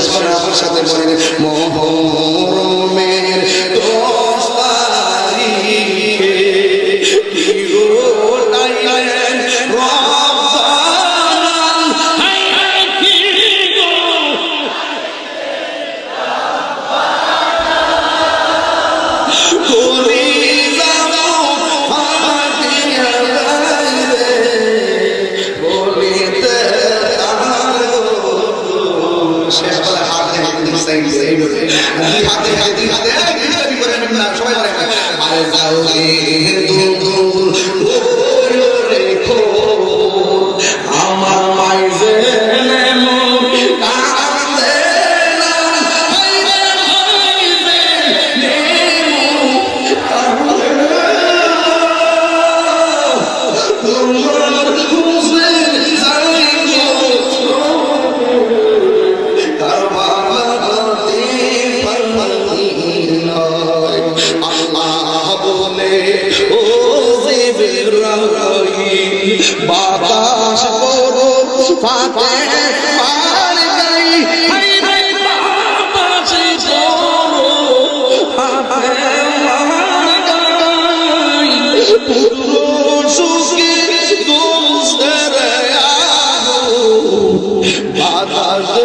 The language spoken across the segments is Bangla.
শেষ করে আমার সাথে বলেন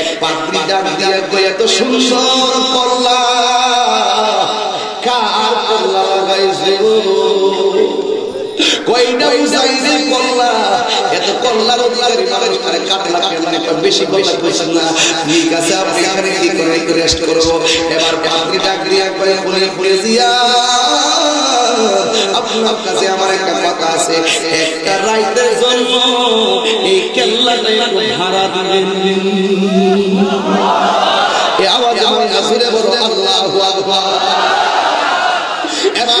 এক পাত্রী ডাক দিয়া এত সুন্দর কল্লা কয়টা উজাইছে কল্লা? এত কল্লার অধিকারী মানুষ আরে কাটলা কেমন একটা বেশি কথা কইছেন না? ঠিক আছে, আপনি এখানে কি করে রেস্ট করব। এবার পাত্রী ডাক দিয়া বলে বলে দিয়া আপনার কাছে আমার একটা কথা আছে। একটা রাইতের এই কেল্লাটা একটু ভাড়া এই আওয়াজ আমার আল্লাহু আকবার। এবার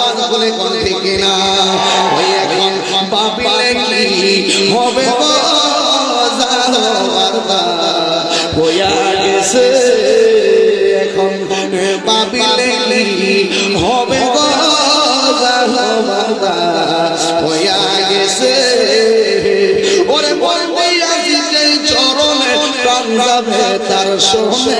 বলে কোন ঠিক কিনা ওই এখন পাপিলে কি হবে হইয়া গেছে এখন পাপিলে কি হবে হইয়া গেছে ওরে বলতে চরণে তার শোনে।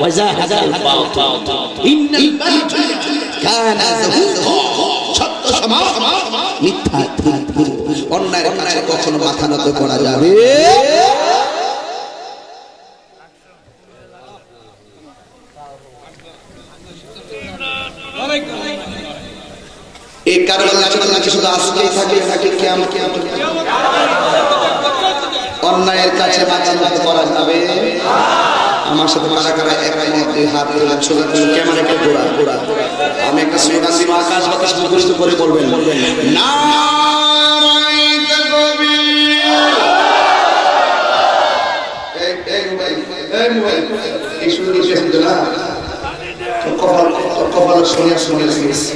وزاهد الباطل إن الباطل كان زهوقا সত্য সমাজ মিথ্যা ধূর্ত অন্যায়ের কাছে কখনো মাথা নত করা যাবে এই কারণে আলোচনা কি শুধু আজকেই থাকে নাকি কিয়ামত অন্যায়ের কাছে মাথা নত করা যাবে আমার সাথে কারা কারা একমত দুই হাত তুলে ছোট কেমন একটা ঘোরা ঘোরা আমি একটা স্লোগান দিব আকাশ বাতাস মুখস্থ করে বলবেন। না কপাল কপাল শুনে শুনে লাগিয়েছে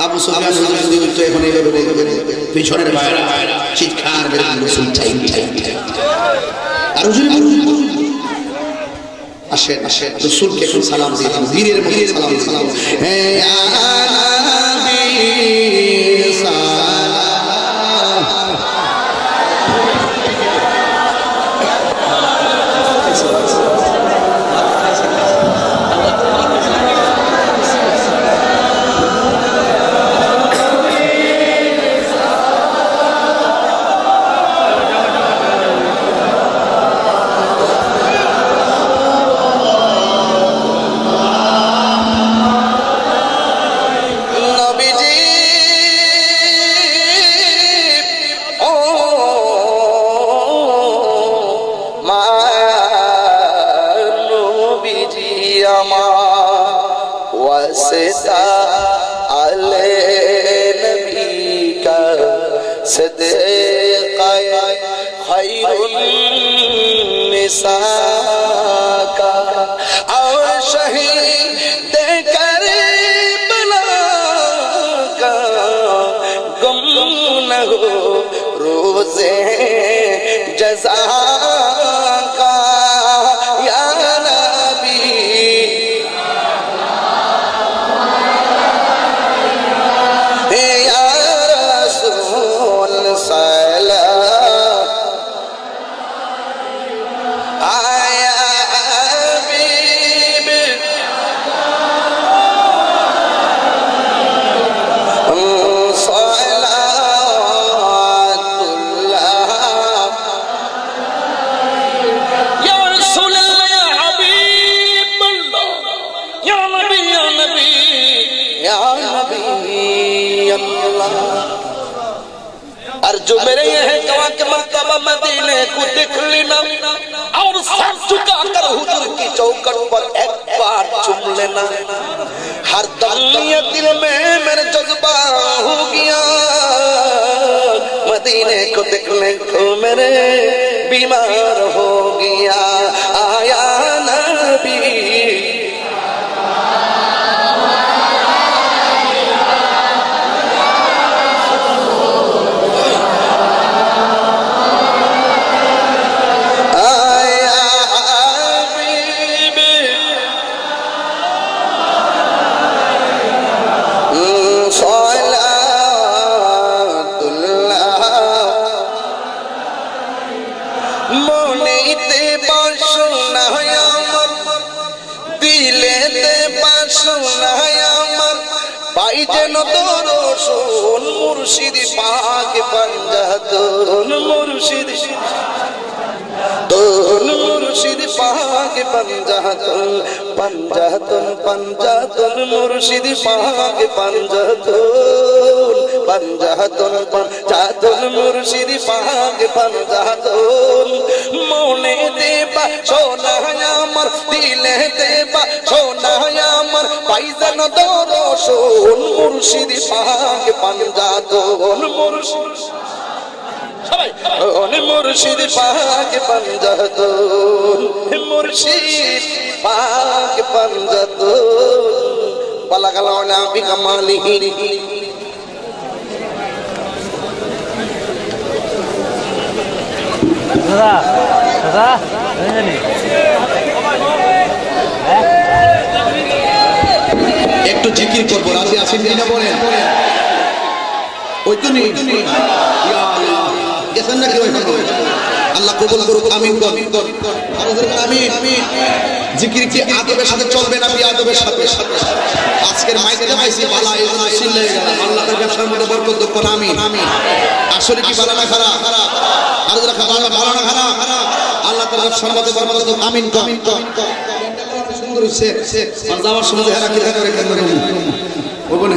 আবু সুফিয়ান যদি তো এখন এইভাবে পিছনের বাইরে চিৎকার করে রাসূল চাই চাই আর হুজুর আসেন আসেন, রাসূলকে একটু সালাম দিয়ে বীরের মধ্যে সালাম সালাম হে और जो मेरे ये है कवा के मर्तबा मदीने को देख लेना। और सर झुका कर हुजूर की चौकट पर एक बार चुम लेना। हर दम ये दिल में मेरे जज्बा हो गया। मदीने को देखने को मेरे बीमार দিলেতে না আমার। পাই যেন দর্শন মুর্শিদ পাক পাঞ্জাতন মুর্শিদ তোর মুর্শিদ পাক পাঞ্জাতন পাঞ্জাতন পাঞ্জাতন মুর্শিদ পাক পাঞ্জাতন পাঞ্জাতন পাঞ্জাতন মুর্শিদ পাক পাঞ্জাতন। মনে দেবা সোনায় আমার, দিলে দেবা সোনায় আমার পাইজান দর্শন মুর্শিদ পাক পাঞ্জাতন মুর্শিদ সবাই। মুর্শিদ পাক পাঞ্জাতন মুর্শিদ পাক পাঞ্জাতন বালা গালাওনা বিকামালিহি দাদা দাদা জানি একটু জিকির করব রাজি আছেন কিনা বলেন? ওই তো নেই আল্লাহ। গেছেন নাকি আল্লাহ কবুল করুক ধরুন আমিন। জিকির কি আদবের সাথে চলবে না বি আদবের সাথে? আজকের মাইকে পাইছি বালা, এই জন্য সিল লেগে আল্লাহ ব্যবসার মধ্যে বরকত আমিন। আসলে কি বালা না খারাপ আরও যারা খারাপ ভালো না আল্লাহ তার ব্যবসার মধ্যে বরকত আমিন আমিন সুন্দর হচ্ছে যাওয়ার সময় হেরা কি হেরা রেখে ধরে বলব না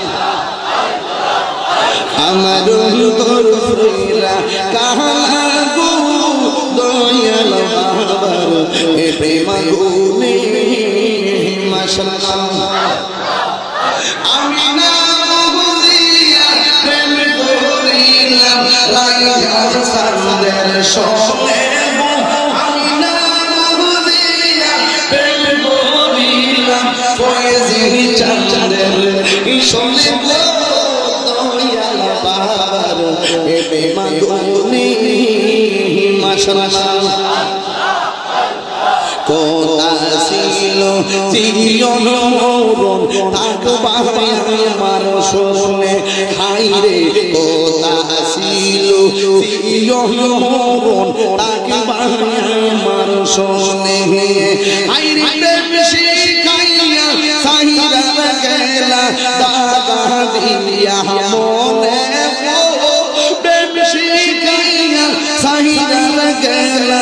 আমার অন্তর হইরা কালা গো দয়াল বাবার এ প্রেমা গুনে মাশাআল্লাহ আমি না বুঝিয়া প্রেম করিলাম লাইয়ার সান্দের সনে মাশাআল্লাহ কোথা ছিল। জীবন মরণ থাকবাই আমার শোনে হাই কোথা ছিল। জীবন মরণ থাকবাই আমার শোনে হাই রে, প্রেম সাহিরা গেলা দাদা দিয়া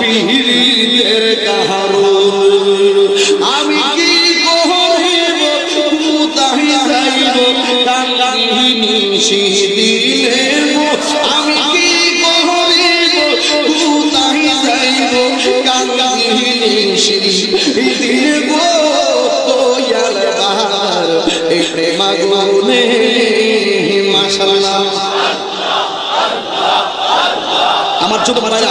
পিহিরিতের কাহারনে আমি কি করিব কোথায় যাইব কাঙ্গাহিনী দিলে আমি কি করিব কোথায় যাইব কাঙ্গাহিনী দিলে গো দয়াল বাহার এই প্রেমাগুনে মাশাআল্লাহ আমার ছোট ভাইরা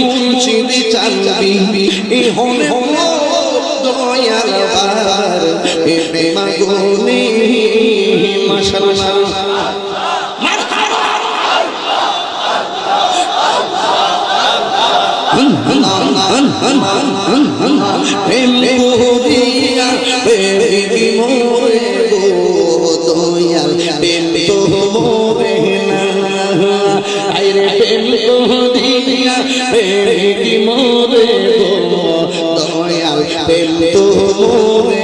মুর্শিদ চাঁদবি এ হনে দয়াল বার এ প্রেমাগুনি মাশাআল্লাহ প্রেম করিয়া প্রেমিক মোরে গো দয়াল প্রেমিক মোরে দয়াল প্রেম তো মোরে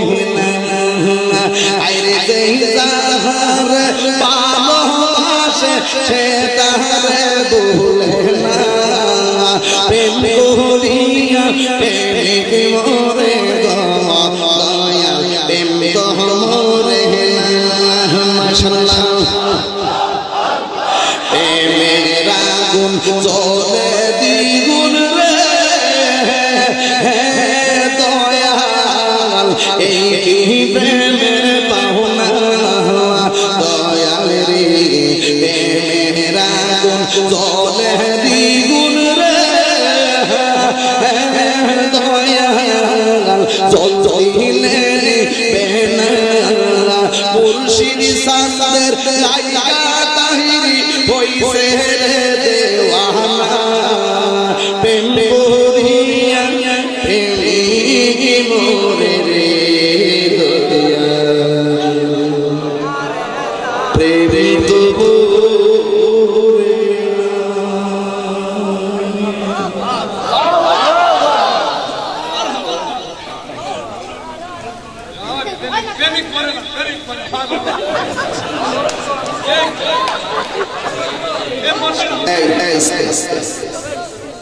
আইরে দেই তাহার ভালোবাসে সে তাহার ভুলে না প্রেম করিয়া প্রেমিক মোরে দয়াল সাদের লাইকা তাহিরি হইছে দেওয়ানা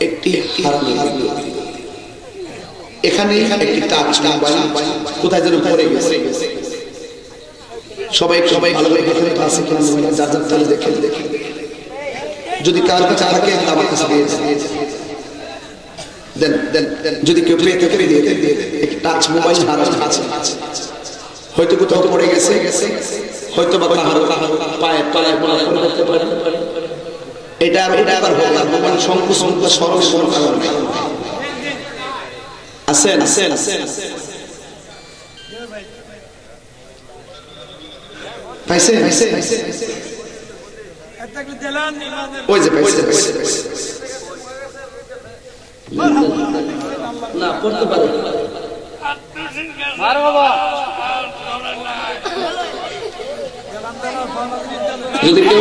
একটি এখানে একটি টাচ কোথায় যেন পড়ে গেছে সবাই সবাই ভালো করে দেখে ক্লাসে কিনা যার যার তাহলে দেখে দেখে যদি কার কাছে থাকে কাছে দিয়ে দেন দেন দেন যদি কেউ পেয়ে থাকে দিয়ে টাচ মোবাইল আছে হয়তো কোথাও পড়ে গেছে হয়তো বা কাহারো পায়ে পড়ে করতে পারে এটা এটা আবার হোক না। সংকোচ বা সরল কারণ নেই। আছেন? আছেন? পাইছে পাইছে ওই যে পাইছে পাইছে পাইছে। না পড়তে পারে। যদি কেউ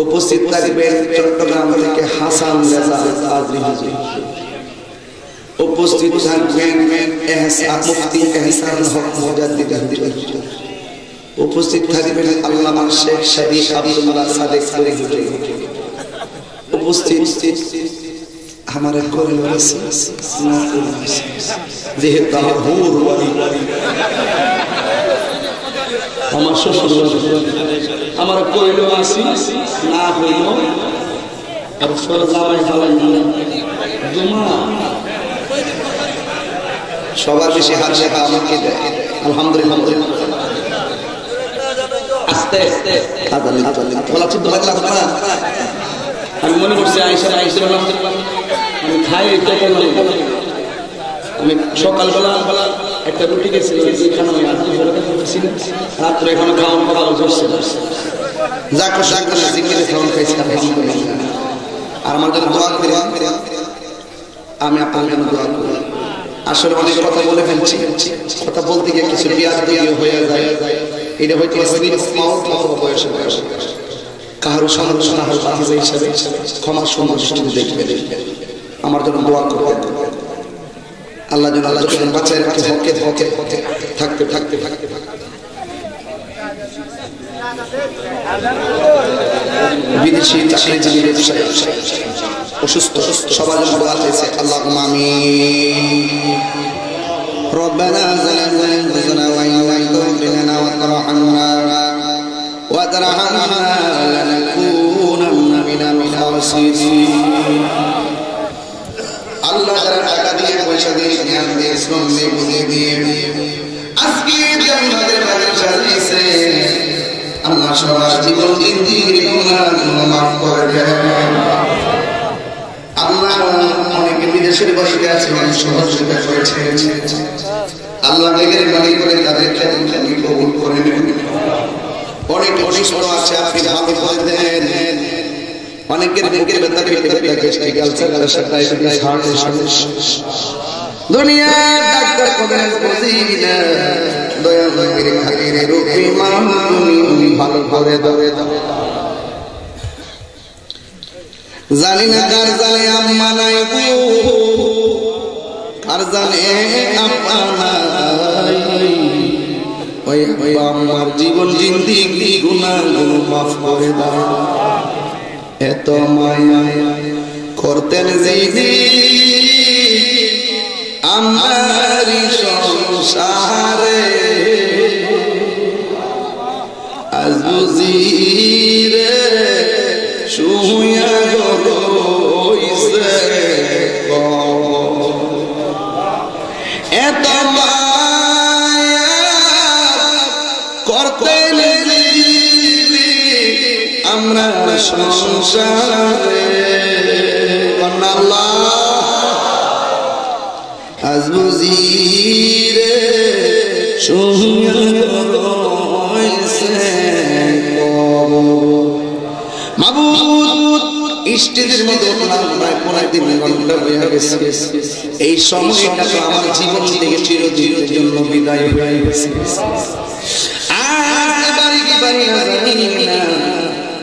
উপস্থিত থাকবেন চট্টগ্রাম থেকে হাসান রেজা হুজুর উপস্থিত থাকবেন উপস্থিত থাকবেন আল্লামা শেখ শরীফ আব্দুল্লাহ সাদেক করি হুজুর। উপস্থিত আমার হুর আমার শ্বশুর আমার কইল আসি না হইল। আর সরজামাই হালাই দুমা সবার বেশি হাত লেখা আমাকে দেয়। আলহামদুলিল্লাহ। আস্তে আস্তে। আমি মনে করছি আইসা আইসা আমি খাই আমি সকালবেলা একটা রুটি গেছিল রাত্রে এখানে খাওয়ান খাওয়া ধরছে আলহামদুলিল্লাহ। আর আমার আমি আপনার জন্য আসলে অনেক কথা বলে ফেলছি। কথা বলতে হয়ে যায়। এটা সমালোচনা হিসাবে। ক্ষমার দৃষ্টিতে দেখবে আমার জন্য দোয়া করবে আল্লাহ যেন আল্লাহ যেন বাঁচায় রাখে হকে হকে হকে থাকতে থাকতে থাকতে থাকতে বিদেশি চাকরিজীবী ব্যবসায়ী অসুস্থ সবার জন্য দোয়া চাইছে আল্লাহ আমিন ربنا ظلمنا انفسنا وان لم تغفر لنا وترحمنا وترحمنا لنكونن من الخاسرين আল্লাহ যারা টাকা দিয়ে, পয়সা দিয়ে, জ্ঞান দিয়ে, শ্রম দিয়ে বুঝে দিয়ে আজকে সাজিয়েছে আল্লাহ সবার জীবন মাফ করে দেন। আল্লাহ অনেকে বিদেশের আছে, অনেক সহযোগিতা করেছে। আল্লাহ করে কবুল করে নেন অনেক আছে, আপনি অনেকের বুকের ব্যথা পেটে ব্যথা গ্যাস্ট্রিক আলসার ডায়াবেটিস হার্টের সমস্যা দুনিয়ার ডাক্তার বুঝি না দয়া করে খাতিরে রূপে তুমি ভালো করে দাও। জানি না কার জানে আম্মা নাই আর জানে আম্মা নাই। ওই আমার জীবন জিন্দিগি গুনাহগুলো মাফ করে দাও। এত মায়া করতেন জিদি আমার সংসারে সংসারে আজ বুঝিরে মাবুদ স্টেজের মধ্যে উঠলাম প্রায় পনেরো দিন ঘণ্টা হয়ে গেছে। এই সময়টা তো আমার জীবন থেকে চিরদিনের জন্য বিদায় হয়ে গেছে। আর বাড়ি কি বাড়ি না।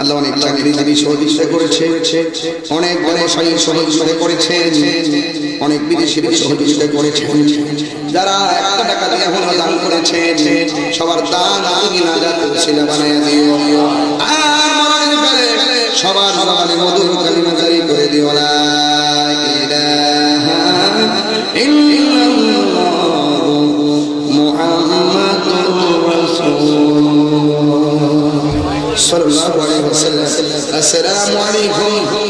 আল্লাহ অনেক চাকরিজীবী সহযোগিতা করেছে, অনেক ব্যবসায়ী সহযোগিতা করেছে অনেক বিদেশি সহযোগিতা করেছে যারা একটা টাকা দিয়ে হলো দান করেছেন, সবার দান তুমি না যাতে ছেলে বানিয়ে দিও। সবার জবানে মধুর কালিমা জারি করে দিও, লা ইলাহা ইল্লাল্লাহু। Assalamu alaikum.